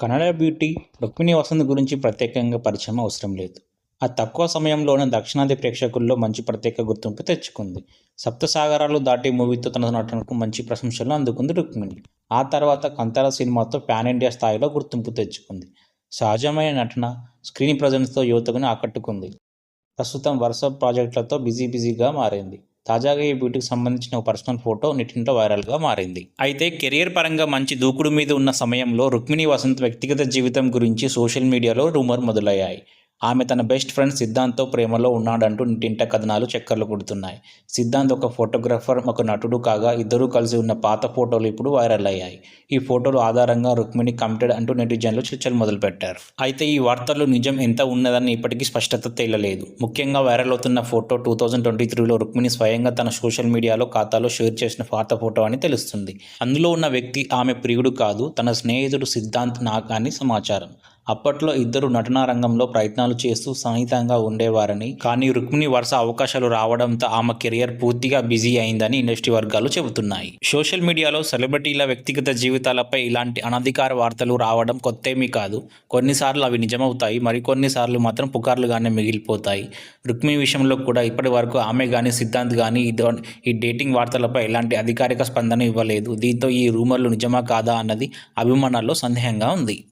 Kannada beauty Rukmini Vasant గురించి ప్రత్యేకంగా పరిచయం అవసరం లేదు. ఆ తక్కువ సమయంలోనే దక్షిణాది ప్రేక్షకుల్లో మంచి ప్రత్యేక గుర్తింపు తెచ్చుకుంది. సప్తసాగరాలు దాటి మూవీతో తన నటనకు మంచి ప్రశంసలు అందుకుంది రుక్మిణి. ఆ తర్వాత కంతార సినిమాతో పాన్ ఇండియా స్థాయిలో గుర్తింపు తెచ్చుకుంది. సహజమైన నటన స్క్రీన్ ప్రజెన్స్తో యువతకుని ఆకట్టుకుంది. ప్రస్తుతం వరుస ప్రాజెక్టులతో బిజీ బిజీగా మారింది. తాజాగా ఈ బ్యూటీకి సంబంధించిన ఒక పర్సనల్ ఫోటో నెట్టింట్లో వైరల్గా మారింది. అయితే కెరియర్ పరంగా మంచి దూకుడు మీద ఉన్న సమయంలో రుక్మిణి వసంత్ వ్యక్తిగత జీవితం గురించి సోషల్ మీడియాలో రూమర్ మొదలయ్యాయి. ఆమె తన బెస్ట్ ఫ్రెండ్ సిద్ధాంత్తో ప్రేమలో ఉన్నాడంటూ ఇంటింట కథనాలు చక్కర్లు కొడుతున్నాయి. సిద్ధాంత్ ఒక ఫోటోగ్రాఫర్ ఒక నటుడు కాగా ఇద్దరూ కలిసి ఉన్న పాత ఫోటోలు ఇప్పుడు వైరల్ అయ్యాయి. ఈ ఫోటోలు ఆధారంగా రుక్మిణి కమిటెడ్ అంటూ నెటిజన్లు చర్చలు మొదలుపెట్టారు. అయితే ఈ వార్తల్లో నిజం ఎంత ఉన్నదని ఇప్పటికీ స్పష్టత తేలలేదు. ముఖ్యంగా వైరల్ అవుతున్న ఫోటో టూ థౌజండ్ ట్వంటీ త్రీలో రుక్మిణి స్వయంగా తన సోషల్ మీడియాలో ఖాతాలో షేర్ చేసిన పాత ఫోటో అని తెలుస్తుంది. అందులో ఉన్న వ్యక్తి ఆమె ప్రియుడు కాదు తన స్నేహితుడు సిద్ధాంత్ నాగ్ అని సమాచారం. అప్పట్లో ఇద్దరు నటనా రంగంలో ప్రయత్నాలు చేస్తూ సన్నిహితంగా ఉండేవారని. కానీ రుక్మిణి వరుస అవకాశాలు రావడంతో ఆమె కెరియర్ పూర్తిగా బిజీ అయిందని ఇండస్ట్రీ వర్గాలు చెబుతున్నాయి. సోషల్ మీడియాలో సెలబ్రిటీల వ్యక్తిగత జీవితాలపై ఇలాంటి అనధికార వార్తలు రావడం కొత్తేమీ కాదు. కొన్నిసార్లు అవి నిజమవుతాయి మరికొన్నిసార్లు మాత్రం పుకార్లుగానే మిగిలిపోతాయి. రుక్మిణి విషయంలో కూడా ఇప్పటి వరకు ఆమె కానీ సిద్ధాంత్ కానీ ఈ డేటింగ్ వార్తలపై ఎలాంటి అధికారిక స్పందన ఇవ్వలేదు. దీంతో ఈ రూమర్లు నిజమా కాదా అన్నది అభిమానాల్లో సందేహంగా ఉంది.